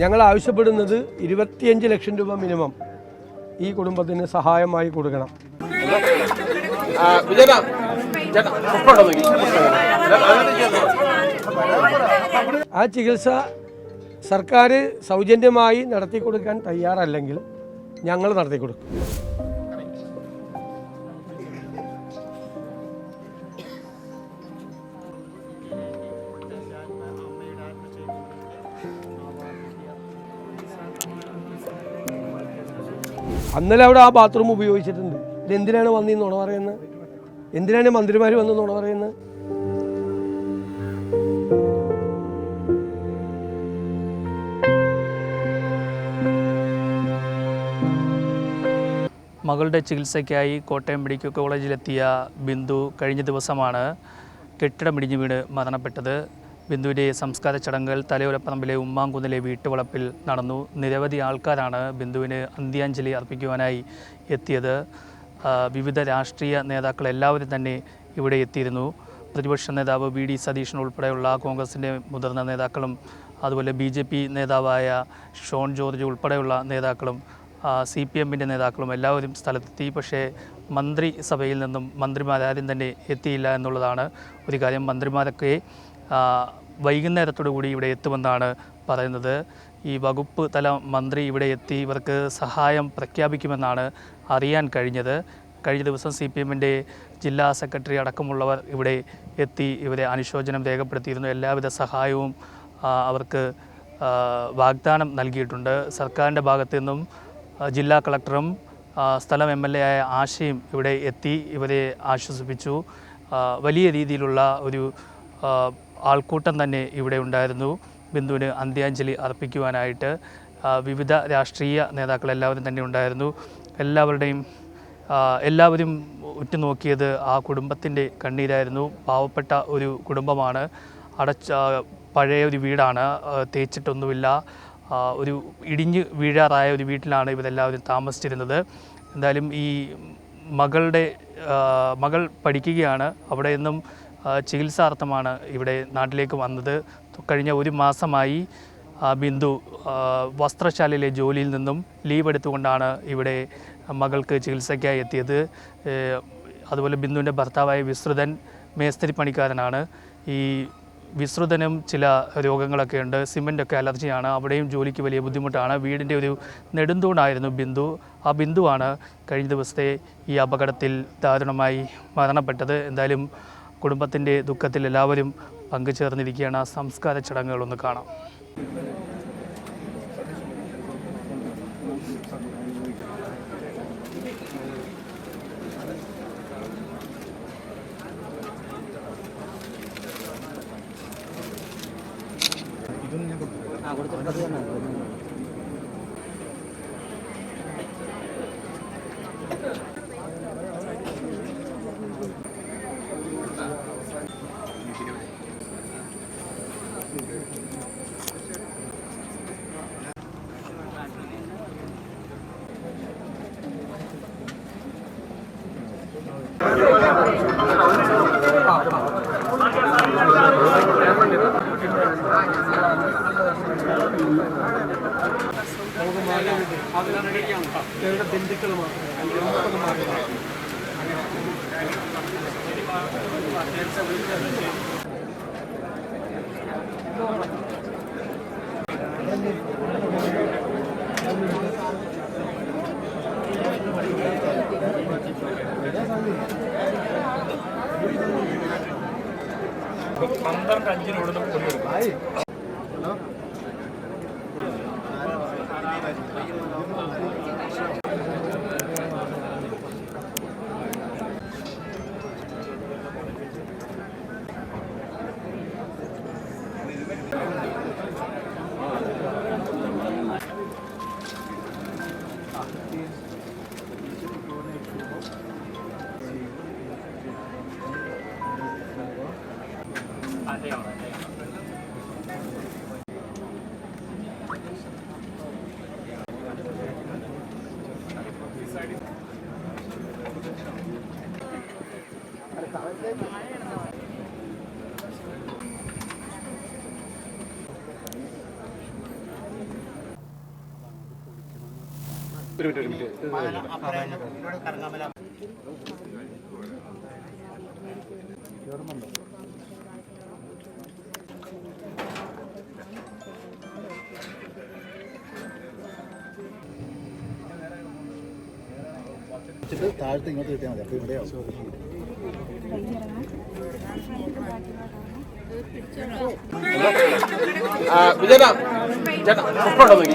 ഞങ്ങൾ ആവശ്യപ്പെടുന്നത് ഇരുപത്തിയഞ്ച് ലക്ഷം രൂപ മിനിമം ഈ കുടുംബത്തിന് സഹായമായി കൊടുക്കണം. ആ ചികിത്സ സർക്കാർ സൗജന്യമായി നടത്തി കൊടുക്കാൻ തയ്യാറല്ലെങ്കിൽ ഞങ്ങൾ നടത്തി കൊടുക്കും അന്നലെ അവിടെ ആ ബാത്റൂം ഉപയോഗിച്ചിട്ടുണ്ട്. ഇത് എന്തിനാണ് വന്നീ നുണ പറയുന്നത്? എന്തിനാണ് മന്ത്രിമാർ വന്ന് നുണ പറയുന്നത്? മകളുടെ ചികിത്സയ്ക്കായി കോട്ടയം മെഡിക്കൽ കോളേജിലെത്തിയ ബിന്ദു കഴിഞ്ഞ ദിവസമാണ് കെട്ടിടമിടിഞ്ഞു വീണ് മരണപ്പെട്ടത്. ബിന്ദുവിന്റെ സംസ്കാര ചടങ്ങുകൾ തലയോലപ്പറമ്പിലെ ഉമ്മാങ്കുന്നിലെ വീട്ടുവളപ്പിൽ നടന്നു. നിരവധി ആൾക്കാരാണ് ബിന്ദുവിന് അന്ത്യാഞ്ജലി അർപ്പിക്കുവാനായി എത്തിയത്. വിവിധ രാഷ്ട്രീയ നേതാക്കൾ എല്ലാവരും തന്നെ ഇവിടെ എത്തിയിരുന്നു. പ്രതിപക്ഷ നേതാവ് വി ഡി സതീശൻ ഉൾപ്പെടെയുള്ള കോൺഗ്രസിന്റെ മുതിർന്ന നേതാക്കളും അതുപോലെ ബി ജെ പി നേതാവായ ഷോൺ ജോർജ് ഉൾപ്പെടെയുള്ള നേതാക്കളും സി പി എമ്മിന്റെ നേതാക്കളും എല്ലാവരും സ്ഥലത്തെത്തി. പക്ഷേ മന്ത്രിസഭയിൽ നിന്നും മന്ത്രിമാരാരും തന്നെ എത്തിയില്ല എന്നുള്ളതാണ് ഒരു കാര്യം. മന്ത്രിമാരൊക്കെ വൈകുന്നേരത്തോടു കൂടി ഇവിടെ എത്തുമെന്നാണ് പറയുന്നത്. ഈ വകുപ്പ് തല മന്ത്രി ഇവിടെ എത്തി ഇവർക്ക് സഹായം പ്രഖ്യാപിക്കുമെന്നാണ് അറിയാൻ കഴിഞ്ഞത്. കഴിഞ്ഞ ദിവസം സി പി എമ്മിന്റെ ജില്ലാ സെക്രട്ടറി അടക്കമുള്ളവർ ഇവിടെ എത്തി ഇവരെ അനുശോചനം രേഖപ്പെടുത്തിയിരുന്നു. എല്ലാവിധ സഹായവും അവർക്ക് വാഗ്ദാനം നൽകിയിട്ടുണ്ട്. സർക്കാരിന്റെ ഭാഗത്തു നിന്നും ജില്ലാ കളക്ടറും സ്ഥലം എം എൽ എ ആയ ആശയും ഇവിടെ എത്തി ഇവരെ ആശ്വസിപ്പിച്ചു. വലിയ രീതിയിലുള്ള ഒരു ആൾക്കൂട്ടം തന്നെ ഇവിടെ ഉണ്ടായിരുന്നു. ബിന്ദുവിന് അന്ത്യാഞ്ജലി അർപ്പിക്കുവാനായിട്ട് വിവിധ രാഷ്ട്രീയ നേതാക്കൾ എല്ലാവരും തന്നെ ഉണ്ടായിരുന്നു. എല്ലാവരുടെയും എല്ലാവരും ഉറ്റുനോക്കിയത് ആ കുടുംബത്തിന്റെ കണ്ണീരായിരുന്നു. പാവപ്പെട്ട ഒരു കുടുംബമാണ്. അടച്ച പഴയ ഒരു വീടാണ്. തേച്ചിട്ടൊന്നുമില്ല. ഒരു ഇടിഞ്ഞ് വീഴാറായ ഒരു വീട്ടിലാണ് ഇവരെല്ലാവരും താമസിച്ചിരുന്നത്. എന്തായാലും ഈ മകളുടെ മകൾ പഠിക്കുകയാണ്. അവിടെ നിന്നും ചികിത്സാർത്ഥമാണ് ഇവിടെ നാട്ടിലേക്ക് വന്നത്. കഴിഞ്ഞ ഒരു മാസമായി ബിന്ദു വസ്ത്രശാലയിലെ ജോലിയിൽ നിന്നും ലീവ് എടുത്തുകൊണ്ടാണ് ഇവിടെ മകൾക്ക് ചികിത്സയ്ക്കായി എത്തിയത്. അതുപോലെ ബിന്ദുവിന്റെ ഭർത്താവായ വിശ്രുതൻ മേസ്തിരി പണിക്കാരനാണ് ഈ വിശ്രുതനും ചില രോഗങ്ങളൊക്കെ ഉണ്ട്. സിമന്റൊക്കെ അലർജിയാണ്. അവിടെയും ജോലിക്ക് വലിയ ബുദ്ധിമുട്ടാണ്. വീടിന്റെ ഒരു നെടുന്തൂണായിരുന്നു ബിന്ദു. ആ ബിന്ദുവാണ് കഴിഞ്ഞ ദിവസത്തെ ഈ അപകടത്തിൽ ദാരുണമായി മരണപ്പെട്ടത്. എന്തായാലും കുടുംബത്തിന്റെ ദുഃഖത്തിൽ എല്ലാവരും പങ്കുചേർന്നിരിക്കുകയാണ്. ആ സംസ്കാര ചടങ്ങുകളൊന്ന് കാണാം. ആ കൊടുത്തിട്ടുണ്ട്. അതിനിടയ്ക്കാണ് ഇവരുടെ ബന്ധുക്കൾ മാത്രമേ പന്ത്രണ്ട് അഞ്ചിന് ഇവിടുന്ന് കൊണ്ടുവരും. 按掉了，这个。താഴത്ത് ഇങ്ങോട്ട് കിട്ടിയാൽ മതി അപ്പോൾ ഇവിടെയാവും വിജയന ചേട്ടാ ഉണ്ടോ നോക്കി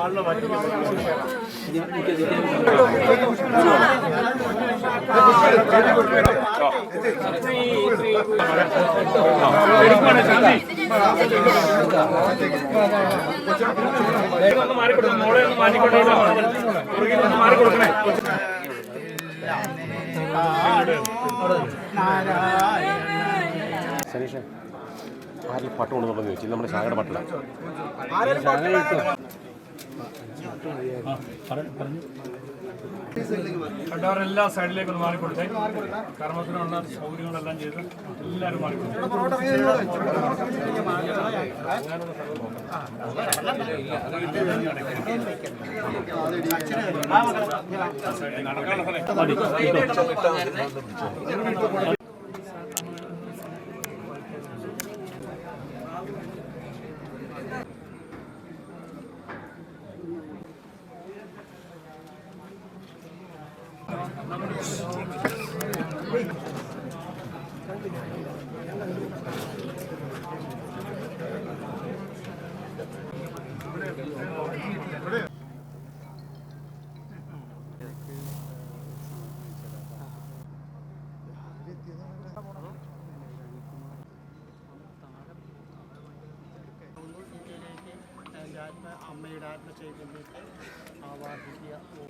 ആ ബോഡി സനീഷ് ആരിൽ പട്ടം കൊണ്ടുവന്നു ചോദിച്ചു. നമ്മുടെ ശാഖയുടെ പട്ടില കണ്ടവരെല്ലാം സൈഡിലേക്കും ഒന്ന് മാറിക്കൊടുത്തേ. കർമ്മത്തിനുള്ള സൗകര്യങ്ങളെല്ലാം ചെയ്ത് എല്ലാവരും पंचायत में अम्मी डायत में चाहिए आवाज़ किया वो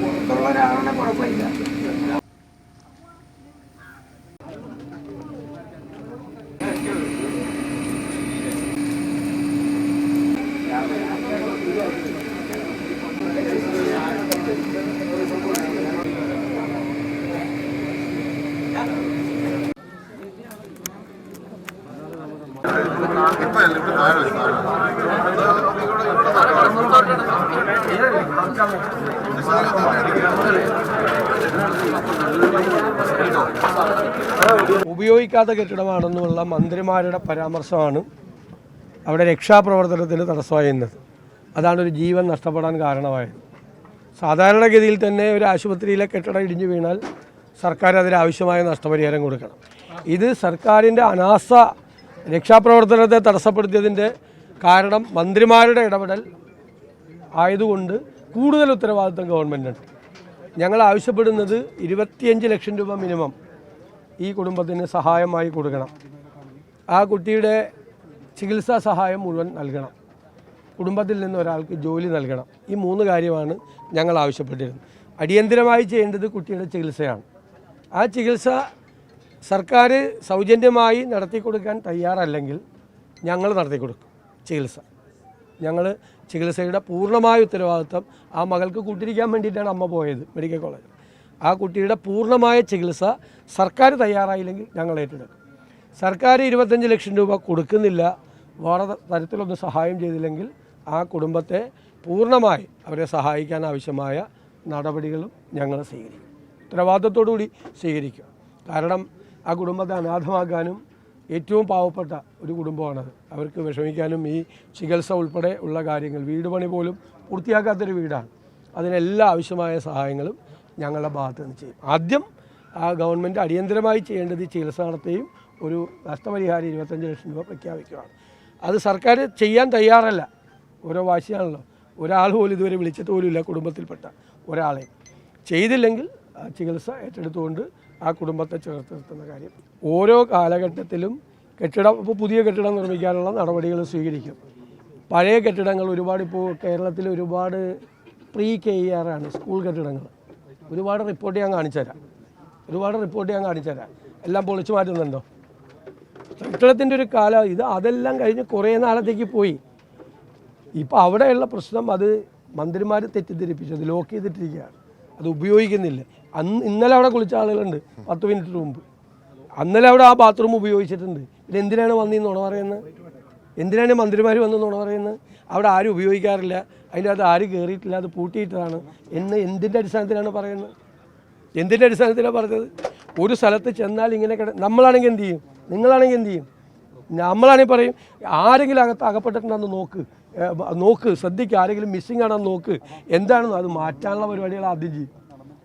പുറത്തുള്ളവരാണെങ്കിൽ കുഴപ്പമില്ല ഉപയോഗിക്കാത്ത കെട്ടിടമാണെന്നുള്ള മന്ത്രിമാരുടെ പരാമർശമാണ് അവിടെ രക്ഷാപ്രവർത്തനത്തിന് തടസ്സമായിരുന്നത് അതാണ് ഒരു ജീവൻ നഷ്ടപ്പെടാൻ കാരണമായത്. സാധാരണഗതിയിൽ തന്നെ ഒരു ആശുപത്രിയിലെ കെട്ടിടം ഇടിഞ്ഞു വീണാൽ സർക്കാർ അതിനാവശ്യമായ നഷ്ടപരിഹാരം കൊടുക്കണം. ഇത് സർക്കാരിന്റെ അനാസ്ഥ രക്ഷാപ്രവർത്തനത്തെ തടസ്സപ്പെടുത്തിയതിന്റെ കാരണം മന്ത്രിമാരുടെ ഇടപെടൽ ആയതുകൊണ്ട് കൂടുതൽ ഉത്തരവാദിത്തം ഗവൺമെന്റുണ്ട് ഞങ്ങൾ ആവശ്യപ്പെടുന്നത് ഇരുപത്തിയഞ്ച് ലക്ഷം രൂപ മിനിമം ഈ കുടുംബത്തിന് സഹായമായി കൊടുക്കണം. ആ കുട്ടിയുടെ ചികിത്സാ സഹായം മുഴുവൻ നൽകണം. കുടുംബത്തിൽ നിന്ന് ഒരാൾക്ക് ജോലി നൽകണം. ഈ മൂന്ന് കാര്യമാണ് ഞങ്ങൾ ആവശ്യപ്പെട്ടിരുന്നത്. അടിയന്തിരമായി ചെയ്യേണ്ടത് കുട്ടിയുടെ ചികിത്സയാണ്. ആ ചികിത്സ സർക്കാർ സൗജന്യമായി നടത്തി കൊടുക്കാൻ തയ്യാറല്ലെങ്കിൽ ഞങ്ങൾ നടത്തി കൊടുക്കും ചികിത്സ. ഞങ്ങൾ ചികിത്സയുടെ പൂർണമായ ഉത്തരവാദിത്വം ആ മകൾക്ക് കൂട്ടിരിക്കാൻ വേണ്ടിയിട്ടാണ് അമ്മ പോയത് മെഡിക്കൽ കോളേജ് ആ കുട്ടിയുടെ പൂർണമായ ചികിത്സ സർക്കാർ തയ്യാറായില്ലെങ്കിൽ ഞങ്ങൾ ഏറ്റെടുക്കും. സർക്കാർ ഇരുപത്തഞ്ച് ലക്ഷം രൂപ കൊടുക്കുന്നില്ല വേറെ തരത്തിലൊന്നും സഹായം ചെയ്തില്ലെങ്കിൽ ആ കുടുംബത്തെ പൂർണമായി അവരെ സഹായിക്കാൻ ആവശ്യമായ നടപടികളും ഞങ്ങൾ സ്വീകരിക്കും. ഉത്തരവാദിത്വത്തോടു കൂടി സ്വീകരിക്കും കാരണം ആ കുടുംബത്തെ അനാഥമാക്കാനും ഏറ്റവും പാവപ്പെട്ട ഒരു കുടുംബമാണത്. അവർക്ക് വിഷമിക്കാനും ഈ ചികിത്സ ഉൾപ്പെടെ ഉള്ള കാര്യങ്ങൾ വീട് പണി പോലും പൂർത്തിയാക്കാത്തൊരു വീടാണ്. അതിനെല്ലാ ആവശ്യമായ സഹായങ്ങളും ഞങ്ങളുടെ ഭാഗത്ത് നിന്ന് ചെയ്യും. ആദ്യം ആ ഗവൺമെന്റ് അടിയന്തരമായി ചെയ്യേണ്ടത് ഈ ചികിത്സ നടത്തുകയും ഒരു നഷ്ടപരിഹാരം ഇരുപത്തഞ്ച് ലക്ഷം രൂപ പ്രഖ്യാപിക്കുകയാണ്. അത് സർക്കാർ ചെയ്യാൻ തയ്യാറല്ല. ഓരോ വാശിയാണല്ലോ. ഒരാൾ പോലും ഇതുവരെ വിളിച്ചിട്ട് പോലുമില്ല കുടുംബത്തിൽപ്പെട്ട ഒരാളെ. ചെയ്തില്ലെങ്കിൽ ചികിത്സ ഏറ്റെടുത്തുകൊണ്ട് ആ കുടുംബത്തെ ചേർത്ത് നിർത്തുന്ന കാര്യം. ഓരോ കാലഘട്ടത്തിലും കെട്ടിടം ഇപ്പോൾ പുതിയ കെട്ടിടം നിർമ്മിക്കാനുള്ള നടപടികൾ സ്വീകരിക്കും. പഴയ കെട്ടിടങ്ങൾ ഒരുപാട് ഇപ്പോൾ കേരളത്തിൽ ഒരുപാട് പ്രീ കെ ഇ സ്കൂൾ കെട്ടിടങ്ങൾ. ഒരുപാട് റിപ്പോർട്ട് ഞാൻ കാണിച്ചു തരാം. ഒരുപാട് റിപ്പോർട്ട് ഞാൻ കാണിച്ചു തരാം. എല്ലാം പൊളിച്ചു മാറ്റുന്നുണ്ടോ? കെട്ടിടത്തിന്റെ ഒരു കാലം ഇത് അതെല്ലാം കഴിഞ്ഞ് കുറേ നാളത്തേക്ക് പോയി. ഇപ്പോൾ അവിടെയുള്ള പ്രശ്നം അത് മന്ത്രിമാർ തെറ്റിദ്ധരിപ്പിച്ചു അത് ലോക്ക് ചെയ്തിട്ടിരിക്കുകയാണ്. അത് ഉപയോഗിക്കുന്നില്ല. അന്ന് ഇന്നലെ അവിടെ കുളിച്ച ആളുകളുണ്ട്. പത്ത് മിനിറ്റ് മുമ്പ്. അന്നലെ അവിടെ ആ ബാത്റൂം ഉപയോഗിച്ചിട്ടുണ്ട്. പിന്നെ എന്തിനാണ് വന്നീ നുണ പറയുന്നത് എന്തിനാണ് മന്ത്രിമാർ വന്ന് നുണ പറയുന്നത് അവിടെ ആരും ഉപയോഗിക്കാറില്ല. അതിന്റെ അത് ആരും കയറിയിട്ടില്ല അത് പൂട്ടിയിട്ടതാണ്. എന്ന് എന്തിന്റെ അടിസ്ഥാനത്തിലാണ് പറയുന്നത് എന്തിന്റെ അടിസ്ഥാനത്തിലാണ് പറഞ്ഞത്? ഒരു സ്ഥലത്ത് ചെന്നാൽ ഇങ്ങനെ കിട നമ്മളാണെങ്കിൽ എന്ത് ചെയ്യും? നിങ്ങളാണെങ്കിൽ എന്ത് ചെയ്യും? നമ്മളാണെങ്കിൽ പറയും ആരെങ്കിലും അകത്ത് അകപ്പെട്ടിട്ടുണ്ടെന്ന് നോക്ക്. നോക്ക്. ശ്രദ്ധിക്കുക ആരെങ്കിലും മിസ്സിങ് ആണെന്ന് നോക്ക്. എന്താണെന്ന്? അത് മാറ്റാനുള്ള പരിപാടികൾ ആദ്യം ചെയ്യും.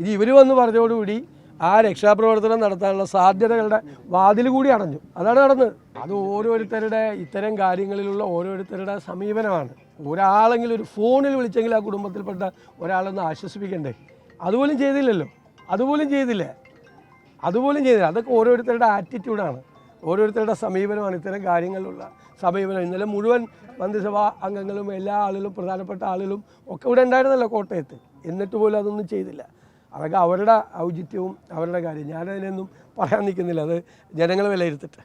ഇത് ഇവർ വന്ന് പറഞ്ഞതോടുകൂടി ആ രക്ഷാപ്രവർത്തനം നടത്താനുള്ള സാധ്യതകളുടെ വാതിൽ കൂടി അടഞ്ഞു. അതാണ് നടന്നത്. അത് ഓരോരുത്തരുടെ ഇത്തരം കാര്യങ്ങളിലുള്ള ഓരോരുത്തരുടെ സമീപനമാണ്. ഒരാളെങ്കിലും ഒരു ഫോണിൽ വിളിച്ചെങ്കിൽ ആ കുടുംബത്തിൽപ്പെട്ട ഒരാളൊന്ന് ആശ്വസിപ്പിക്കണ്ടേ? അതുപോലും ചെയ്തില്ലല്ലോ. അതുപോലും ചെയ്തില്ലേ. അതുപോലും ചെയ്തില്ല. അതൊക്കെ ഓരോരുത്തരുടെ ആറ്റിറ്റ്യൂഡാണ് ഓരോരുത്തരുടെ സമീപനമാണ്. ഇത്തരം കാര്യങ്ങളിലുള്ള സമീപനം. ഇന്നലെ മുഴുവൻ മന്ത്രിസഭാ അംഗങ്ങളും എല്ലാ ആളുകളും പ്രധാനപ്പെട്ട ആളുകളും ഒക്കെ ഇവിടെ ഉണ്ടായിരുന്നല്ലോ കോട്ടയത്ത്. എന്നിട്ട് പോലും അതൊന്നും ചെയ്തില്ല. അതൊക്കെ അവരുടെ ഔചിത്യവും അവരുടെ കാര്യം. ഞാനതിനൊന്നും പറയാൻ നിൽക്കുന്നില്ല. അത് ജനങ്ങൾ വിലയിരുത്തട്ടെ.